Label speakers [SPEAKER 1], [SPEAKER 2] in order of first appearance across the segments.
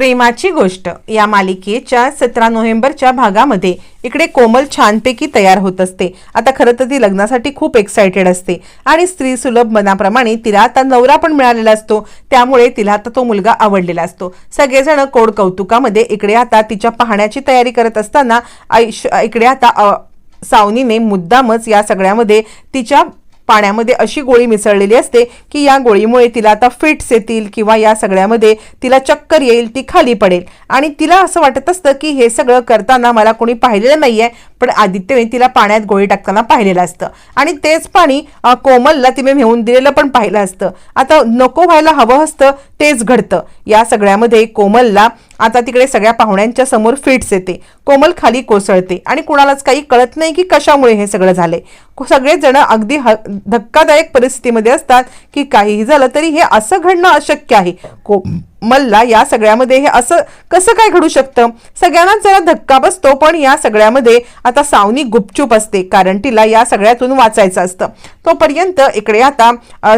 [SPEAKER 1] प्रेमाची गोष्ट. या मालिकेच्या सतरा नोव्हेंबरच्या भागामध्ये इकडे कोमल छानपैकी तयार होत असते. आता खरं तर ती लग्नासाठी खूप एक्सायटेड असते. आणि स्त्री सुलभ मनाप्रमाणे तिला आता नवरा पण मिळालेला असतो. त्यामुळे तिला आता तो मुलगा आवडलेला असतो. सगळेजण कोड कौतुकामध्ये इकडे आता तिच्या पाहण्याची तयारी करत असताना आयुष्य इकडे आता सावनीने मुद्दामच या सगळ्यामध्ये तिच्या पाण्यामध्ये अशी गोळी मिसळलेली असते की या गोळीमुळे तिला आता फिट्स येतील किंवा या सगळ्यामध्ये तिला चक्कर येईल ती खाली पडेल. आणि तिला असं वाटत असतं की हे सगळं करताना मला कोणी पाहिलेलं नाहीये पण आदित्यने तिला पाण्यात गोळी टाकताना पाहिलेलं असतं. आणि तेच पाणी कोमलला तिने नेऊन दिलेलं पण पाहिलं असतं. आता नको व्हायला हवं असतं तेच घडतं. या सगळ्यामध्ये कोमलला आता तिकडे सगळ्या पाहुण्यांच्या समोर फिट्स येते. कोमल खाली कोसळते आणि कुणालाच काही कळत नाही की कशामुळे हे सगळं झालंय. सगळेजण अगदी ह- धक्कादायक परिस्थितीमध्ये असतात की काहीही झालं तरी हे असं घडणं अशक्य आहे. को मल्ला या सगळ्यामध्ये हे असं कसं काय घडू शकतं? सगळ्यांनाच जरा धक्का बसतो पण या सगळ्यामध्ये आता सावनी गुपचूप असते कारण तिला या सगळ्यातून वाचायचं असतं. तोपर्यंत इकडे आता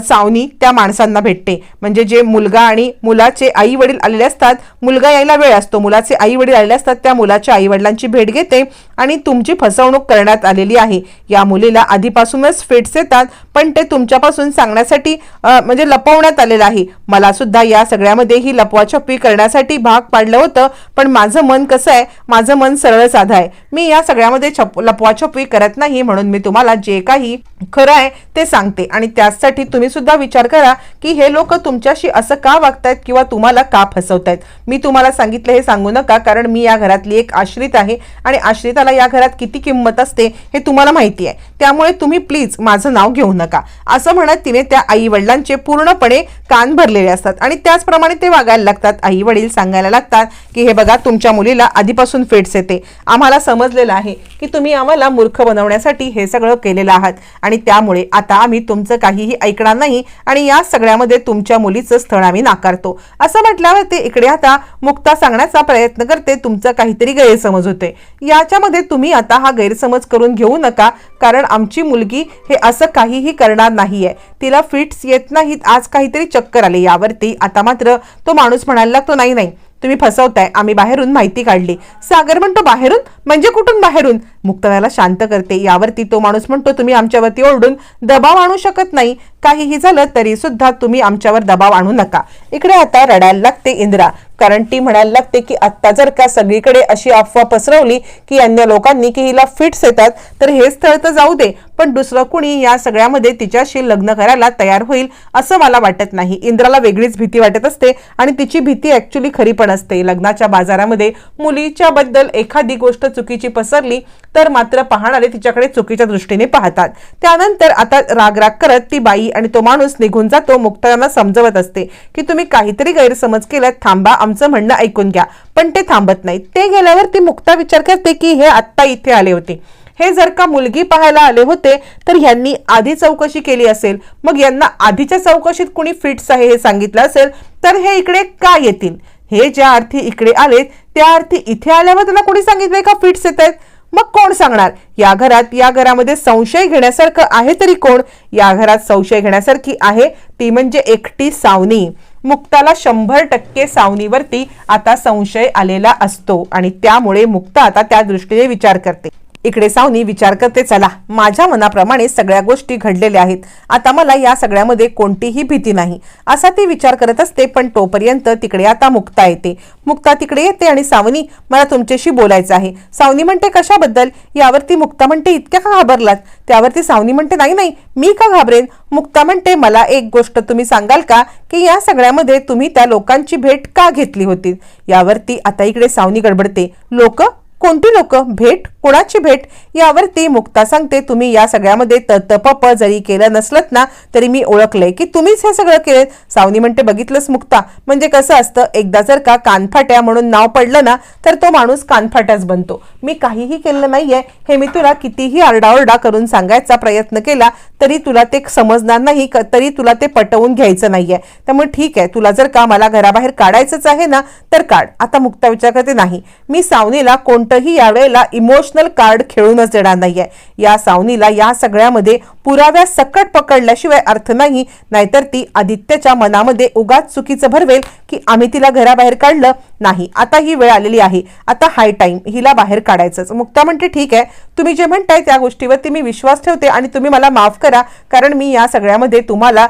[SPEAKER 1] सावनी त्या माणसांना भेटते. म्हणजे जे मुलगा आणि मुलाचे आई वडील आलेले असतात मुलगा यायला वेळ असतो. मुलाचे आई वडील आलेले असतात त्या मुलाच्या आई वडिलांची भेट घेते आणि तुमची फसवणूक करण्यात आलेली आहे. या मुलीला आधीपासूनच फिट्स येतात पण ते तुमच्यापासून सांगण्यासाठी म्हणजे लपवण्यात आलेलं आहे. मला सुद्धा या सगळ्यामध्ये ही लपवाछपवी करण्यासाठी भाग पाडलं होतं पण माझं मन कसं आहे? माझं मन सरळ साधं आहे. मी या सगळ्यामध्ये छप लपवाछपी करत नाही म्हणून मी तुम्हाला जे काही खरं आहे ते सांगते. आणि त्यासाठी तुम्ही सुद्धा विचार करा की हे लोक तुमच्याशी असं का वागतायत किंवा तुम्हाला का फसवतायत? मी तुम्हाला सांगितलं हे सांगू नका कारण मी या घरातली एक आश्रित आहे आणि आश्रिताला या घरात किती किंमत असते हे तुम्हाला माहिती आहे. त्यामुळे तुम्ही प्लीज माझं नाव घेऊ नका. असं म्हणत तिने त्या आई वडिलांचे पूर्णपणे कान भरलेले असतात. आणि त्याचप्रमाणे ते वागायला लागतात. आई वडील सांगायला लागतात की हे बघा तुमच्या मुलीला आधीपासून फेट्स येते. आम्हाला समजलेलं आहे की तुम्ही आम्हाला मूर्ख बनवण्यासाठी हे सगळं केलेलं आहात. आणि त्यामुळे आता आम्ही तुमचं काहीही ऐकणार नाही आणि या सगळ्यामध्ये तुमच्या मुलीचं स्थळ आम्ही नाकारतो. असं म्हटल्यावर ते इकडे आता मुक्ता सांगण्याचा प्रयत्न करते. तुमचं काहीतरी गैरसमज होते. याच्यामध्ये तुम्ही आता हा गैरसमज करून घेऊ नका. कारण आमची मुलगी हे असं काहीही करणार नाहीये. तिला फिट्स येत नाहीत. आज काहीतरी चक्कर आले. यावरती आता मात्र तो माणूस म्हणायला लागतो नाही नाही. तुम्ही फसवताय. आम्ही बाहेरून माहिती काढली. सागर म्हणतो बाहेरून? म्हणजे कुठून बाहेरून? मुक्ताला शांत करते. यावरती तो माणूस म्हणतो तुम्ही आमच्यावरती ओरडून दबाव आणू शकत नाही. काहीही झालं तरी सुद्धा तुम्ही आमच्यावर दबाव आणू नका. इकडे आता रडायला लागते इंद्रा. कारण ती म्हणायला लागते की आत्ता जर का सगळीकडे अशी अफवा पसरवली की अन्य लोकांनी की हिला फिट्स येतात तर हे स्थळ तर जाऊ दे पण दुसरं कुणी या सगळ्यामध्ये तिच्याशी लग्न करायला तयार होईल असं मला वाटत नाही. इंद्राला वेगळीच भीती वाटत असते आणि तिची भीती ऍक्च्युली खरी पण असते. लग्नाच्या बाजारामध्ये मुलीच्या बद्दल एखादी गोष्ट चुकीची पसरली तर मात्र पाहणारे तिच्याकडे चुकीच्या दृष्टीने पाहतात. त्यानंतर आता राग राग करत ती बाई आणि तो माणूस निघून जातो. मुक्तांना समजवत असते की तुम्ही काहीतरी गैरसमज केल्यात थांबा आमचं म्हणणं ऐकून घ्या. पण ते थांबत नाही ते गेल्यावर ती मुक्ता विचार करते की हे आत्ता इथे आले होते. हे जर का मुलगी पाहायला आले होते तर ह्यांनी आधी चौकशी केली असेल. मग यांना आधीच्या चौकशीत कुणी फिट्स आहे हे सांगितलं असेल तर हे इकडे का येतील? हे ज्या अर्थी इकडे आलेत त्या अर्थी इथे आल्यावर त्यांना कोणी सांगितलंय का फिट्स येत आहेत? मग कोण सांगणार? या घरात या घरामध्ये संशय घेण्यासारखं आहे तरी कोण? या घरात संशय घेण्यासारखी आहे ती म्हणजे एकटी सावनी. मुक्ताला शंभर टक्के सावनीवरती आता संशय आलेला असतो आणि त्यामुळे मुक्ता आता त्या दृष्टीने विचार करते. इकडे सावनी विचार करते चला माझ्या मनाप्रमाणे सगळ्या गोष्टी घडलेल्या आहेत. आता मला या सगळ्यामध्ये कोणतीही भीती नाही. असा ती विचार करत असते पण तोपर्यंत तिकडे आता मुक्ता येते. मुक्ता तिकडे येते आणि सावनी मला तुमच्याशी बोलायचं आहे. सावनी म्हणते कशाबद्दल? यावरती मुक्ता म्हणते इतक्या का घाबरलात? त्यावरती सावनी म्हणते नाही नाही मी का घाबरेन? मुक्ता म्हणते मला एक गोष्ट तुम्ही सांगाल का की या सगळ्यामध्ये तुम्ही त्या लोकांची भेट का घेतली होती? यावरती आता इकडे सावनी गडबडते. लोक कोणती लोक भेट कोणाची भेट यावरती मुक्ता सांगते. तुम्ही या सगळ्यामध्ये तप जरी केलं नसलत ना तरी मी ओळखलंय की तुम्हीच हे सगळं केलं सावनी म्हणते बघितलंच मुक्ता. म्हणजे कसं असतं एकदा जर का कानफाट्या म्हणून नाव पडलं ना तर तो माणूस कानफाट्याच बनतो. मी काहीही केलं नाहीये हे मी तुला कितीही आरडाओरडा करून सांगायचा प्रयत्न केला तरी तुला ते समजणार नाही क- तरी तुला ते पटवून घ्यायचं नाहीये. त्यामुळे ठीक आहे तुला जर का मला घराबाहेर काढायचंच आहे ना तर काढ. आता मुक्ता विचार करते नाही. मी सावनीला कोणतंही यावेळेला इमोशनल कार्ड खेळूनच देणार नाहीये. या सावनीला या सगळ्यामध्ये पुराव्या सकट पकडल्याशिवाय अर्थ नाही. नाहीतर ती आदित्यच्या मनामध्ये उगाच चुकीचं भरवेल की आम्ही तिला घराबाहेर काढलं नाही. आता ही वेळ आलेली आहे. आता हाय टाइम हिला बाहेर काढायचंच. मुक्ता म्हणते ठीक आहे. तुम्ही जे म्हणताय त्या गोष्टीवरती मी विश्वास ठेवते आणि तुम्ही मला माफ करा. कारण मी या सगळ्यामध्ये तुम्हाला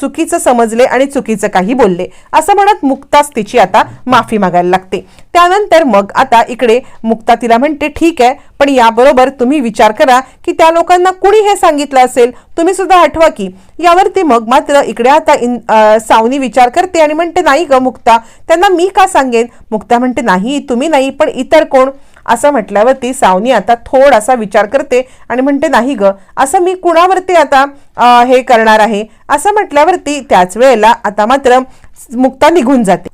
[SPEAKER 1] चुकीचं समजले आणि चुकीचं काही बोलले. असं म्हणत मुक्ताच तिची आता माफी मागायला लागते. त्यानंतर मग आता इकडे मुक्ता तिला म्हणते ठीक आहे पण याबरोबर तुम्ही विचार करा की त्या लोकांना कुणी हे सांगितलं असेल? तुम्ही सुद्धा आठवा की. यावरती मग मात्र इकडे आता इन सावनी विचार करते आणि म्हणते नाही ग मुक्ता त्यांना मी का सांगेन? मुक्ता म्हणते नाही तुम्ही नाही पण इतर कोण? असं म्हटल्यावरती सावनी आता थोडासा विचार करते आणि म्हणते नाही ग असं मी कुणावरती आता आ, हे करणार आहे? असं म्हटल्यावरती त्याच वेळेला आता मात्र मुक्ता निघून जाते.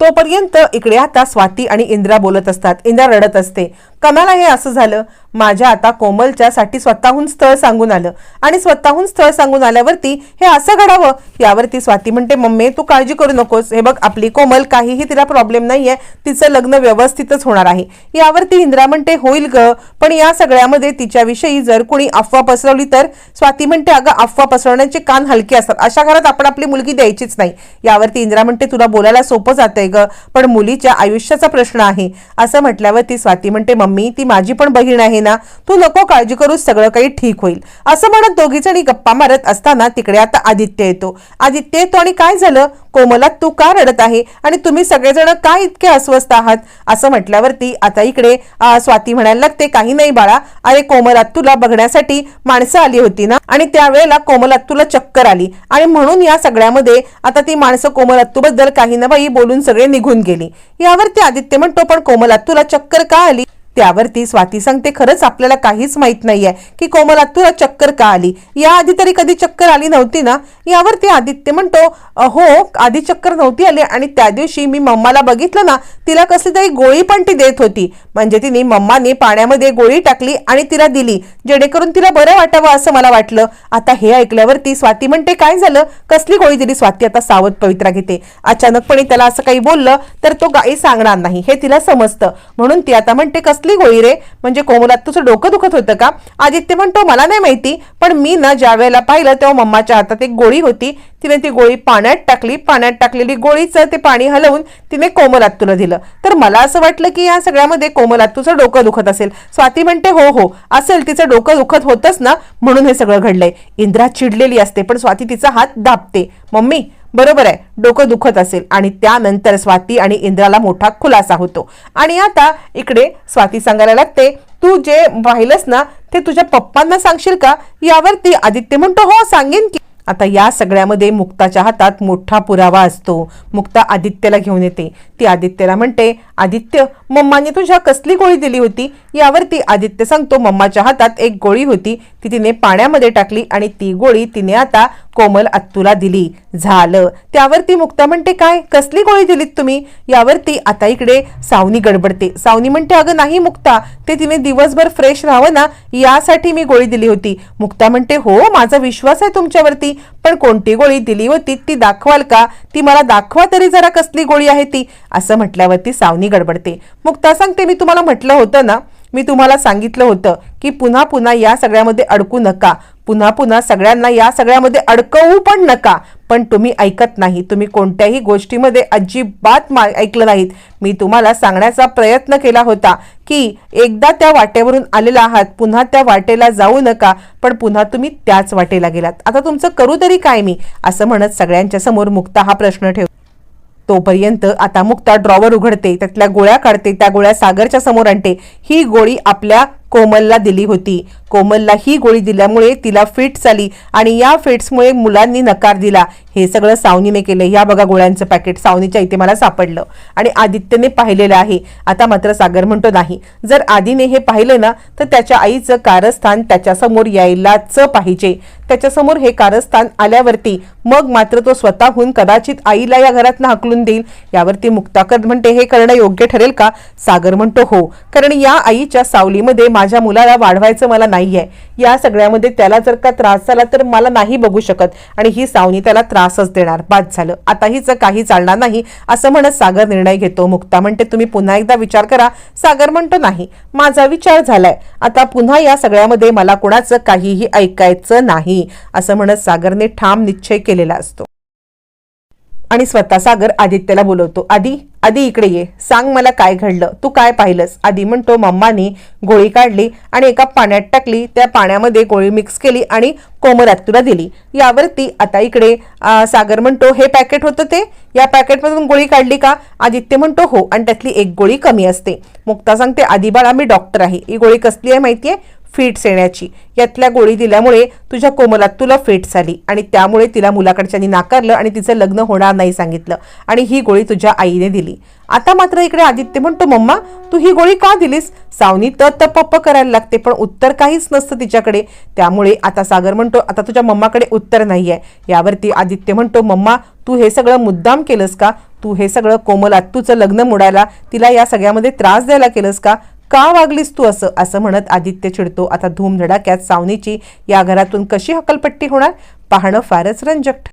[SPEAKER 1] तोपर्यंत इकडे आता स्वाती आणि इंद्रा बोलत असतात. इंद्रा रडत असते. कमाला हे असं झालं माझ्या आता कोमलच्या साठी स्वतःहून स्थळ सांगून आलं. आणि स्वतःहून स्थळ सांगून आल्यावरती हे असं घडावं? यावरती स्वाती म्हणते मम्मी तू काळजी करू नकोस. हे बघ आपली कोमल काहीही तिला प्रॉब्लेम नाहीये. तिचं लग्न व्यवस्थितच होणार आहे. यावरती इंद्रा म्हणते होईल ग. पण या सगळ्यामध्ये तिच्याविषयी जर कुणी अफवा पसरवली तर? स्वाती म्हणते अगं अफवा पसरवण्याचे कान हलके असतात. अशा घरात आपण आपली मुलगी द्यायचीच नाही. यावरती इंद्रा म्हणते तुला बोलायला सोपं जातंय ग पण मुलीच्या आयुष्याचा प्रश्न आहे. असं म्हटल्यावर ती स्वाती म्हणते मम्मी ती माझी पण बहीण आहे ना तू नको काळजी करू सगळं काही ठीक होईल. असं म्हणत दोघी जणी गप्पा मारत असताना तिकडे आता आदित्य येतो. आदित्य येतो आणि काय झालं? कोमला तू का रडत आहे? आणि तुम्ही सगळेजण का इतके अस्वस्थ आहात? असं म्हटल्यावरती आता इकडे स्वाती म्हणायला लागते काही नाही बाळा. अरे कोमलात तुला बघण्यासाठी माणसं आली होती ना? आणि त्यावेळेला कोमलात तुला चक्कर आली. आणि म्हणून या सगळ्यामध्ये आता ती माणसं कोमलात्तूबद्दल काही ना बाई बोलून सगळे निघून गेली. यावरती आदित्य म्हणतो पण कोमलात तुला चक्कर का आली? त्यावरती स्वाती सांगते खरंच आपल्याला काहीच माहीत नाहीये की कोमला तुला चक्कर का आली? याआधी तरी कधी चक्कर आली नव्हती ना? यावरती आदित्य म्हणतो हो आधी चक्कर नव्हती आली आणि त्या दिवशी मी मम्माला बघितलं ना तिला कसली तरी गोळी पण ती देत होती. म्हणजे तिने मम्माने पाण्यामध्ये गोळी टाकली आणि तिला दिली जेणेकरून तिला बरं वाटावं असं मला वाटलं. आता हे ऐकल्यावरती स्वाती म्हणते काय झालं? कसली गोळी दिली? स्वाती आता सावध पवित्रा घेते. अचानकपणे त्याला असं काही बोललं तर तो काही सांगणार नाही हे तिला समजतं. म्हणून ती आता म्हणते कसली गोळी रे म्हणजे कोमलात तुझं डोकं दुखत होतं का? आदित्य म्हणतो मला नाही माहिती पण मी ना ज्या वेळेला पाहिलं तेव्हा मम्माच्या हातात एक गोळी होती. तिने ती गोळी पाण्यात टाकली पाण्यात टाकलेली गोळीचं ते पाणी हलवून तिने कोमल तुला दिलं. तर मला असं वाटलं की या सगळ्यामध्ये कोमल आत्तूचं डोकं दुखत असेल. स्वाती म्हणते हो हो असेल तिचं डोकं दुखत होतच ना म्हणून हे सगळं घडलंय. इंद्रा चिडलेली असते पण स्वाती तिचा हात दाबते. मम्मी बरोबर आहे डोकं दुखत असेल. आणि त्यानंतर स्वाती आणि इंद्राला मोठा खुलासा होतो. आणि आता इकडे स्वाती सांगायला लागते तू जे पाहिलंस ना ते तुझ्या पप्पांना सांगशील का? यावरती आदित्य म्हणतो हो सांगेन की आता या सगळ्यामध्ये मुक्ताच्या हातात मोठा पुरावा असतो. मुक्ता आदित्यला घेऊन येते. ती आदित्यला म्हणते आदित्य मम्माने तुझ्या कसली गोळी दिली होती? यावरती आदित्य सांगतो मम्माच्या हातात एक गोळी होती. ती तिने पाण्यामध्ये टाकली आणि ती गोळी तिने आता कोमल अत्तूला दिली. झालं. त्यावरती मुक्ता म्हणते काय? कसली गोळी दिलीत तुम्ही? यावरती आता इकडे सावनी गडबडते. सावनी म्हणते अगं नाही मुक्ता ते तिने दिवसभर फ्रेश राहावं ना यासाठी मी गोळी दिली होती. मुक्ता म्हणते हो माझा विश्वास आहे तुमच्यावरती पण कोणती गोळी दिली होती ती दाखवाल का? ती मला दाखवा तरी जरा कसली गोळी आहे ती. असं म्हटल्यावरती सावनी गडबडते. मुक्ता सांगते मी तुम्हाला म्हटलं होतं ना मी तुम्हाला सांगितलं होतं की पुन्हा पुन्हा या सगळ्यामध्ये अडकू नका. पुन्हा पुन्हा सगळ्यांना या सगळ्यामध्ये अडकवू पण नका. पण तुम्ही ऐकत नाही. तुम्ही कोणत्याही गोष्टीमध्ये अजिबात मा ऐकलं नाहीत. मी तुम्हाला सांगण्याचा प्रयत्न केला होता की एकदा त्या वाटेवरून आलेला आहात पुन्हा त्या वाटेला जाऊ नका पण पुन्हा तुम्ही त्याच वाटेला गेलात. आता तुमचं करू तरी काय मी? असं म्हणत सगळ्यांच्या समोर मुक्ता हा प्रश्न ठेव तोपर्यंत आता मुक्ता ड्रॉवर उघडते त्यातल्या गोळ्या काढते त्या गोळ्या सागरच्या समोर आणते. ही गोळी आपल्या कोमलला दिली होती. कोमलला ही गोळी दिल्यामुळे तिला फिट्स आली आणि या फिट्समुळे मुलांनी नकार दिला. हे सगळं सावनीने केलं. या बघा गोळ्यांचं पॅकेट. सावनीच्या इथे मला सापडलं आणि आदित्यने पाहिलेलं आहे. आता मात्र सागर म्हणतो नाही. जर आदीने हे पाहिलं ना तर त्याच्या आईचं कारस्थान त्याच्यासमोर यायलाच पाहिजे. त्याच्यासमोर हे कारस्थान आल्यावरती मग मात्र तो स्वतःहून कदाचित आईला या घरातनं हाकलून देईल. यावरती मुक्ताकर म्हणते हे करणं योग्य ठरेल का? सागर म्हणतो हो. कारण या आईच्या सावलीमध्ये माझ्या मुलाला वाढवायचं मला नाही आहे या सगळ्यामध्ये त्याला जर का त्रास झाला तर मला नाही बघू शकत. आणि ही सावनी त्याला त्रासच देणार. बाद झालं. आता हिच काही चालणार नाही असं म्हणत सागर निर्णय घेतो. मुक्ता म्हणते तुम्ही पुन्हा एकदा विचार करा. सागर म्हणतो नाही. माझा विचार झालाय. आता पुन्हा या सगळ्यामध्ये मला कुणाचं काहीही ऐकायचं नाही. असं म्हणत सागरने ठाम निश्चय केलेला असतो. आणि स्वतः सागर आदित्यला बोलवतो आदी आधी इकडे ये. सांग मला काय घडलं? तू काय पाहिलंस? आधी म्हणतो मम्मानी गोळी काढली आणि एका पाण्यात टाकली. त्या पाण्यामध्ये गोळी मिक्स केली आणि कोमरात तुला दिली. यावरती आता इकडे सागर म्हणतो हे पॅकेट होतं ते? या पॅकेटमधून गोळी काढली का? आदित्य म्हणतो हो. आणि त्यातली एक गोळी कमी असते. मुक्ता सांगते आधी बाळा मी डॉक्टर आहे. ही गोळी कसली आहे माहिती आहे फिट्स येण्याची. यातल्या गोळी दिल्यामुळे तुझ्या कोमलात तुला फिट्स आली आणि त्यामुळे तिला मुलाकडच्यांनी नाकारलं आणि तिचं लग्न होणार नाही सांगितलं आणि ही गोळी तुझ्या आईने दिली. आता मात्र इकडे आदित्य म्हणतो मम्मा तू ही गोळी का दिलीस? सावनी तर त पप्प करायला लागते पण उत्तर काहीच नसतं तिच्याकडे. त्यामुळे आता सागर म्हणतो आता तुझ्या मम्माकडे उत्तर नाही आहे यावरती आदित्य म्हणतो मम्मा तू हे सगळं मुद्दाम केलंस का? तू हे सगळं कोमल आत्तूचं लग्न मोडायला तिला या सगळ्यामध्ये त्रास द्यायला केलंस का? का वागलीस तू असं? असं म्हणत आदित्य चिडतो. आता धूमधडाक्यात सावनीची या घरातून कशी हकलपट्टी होणार? पाहणं फारच रंजक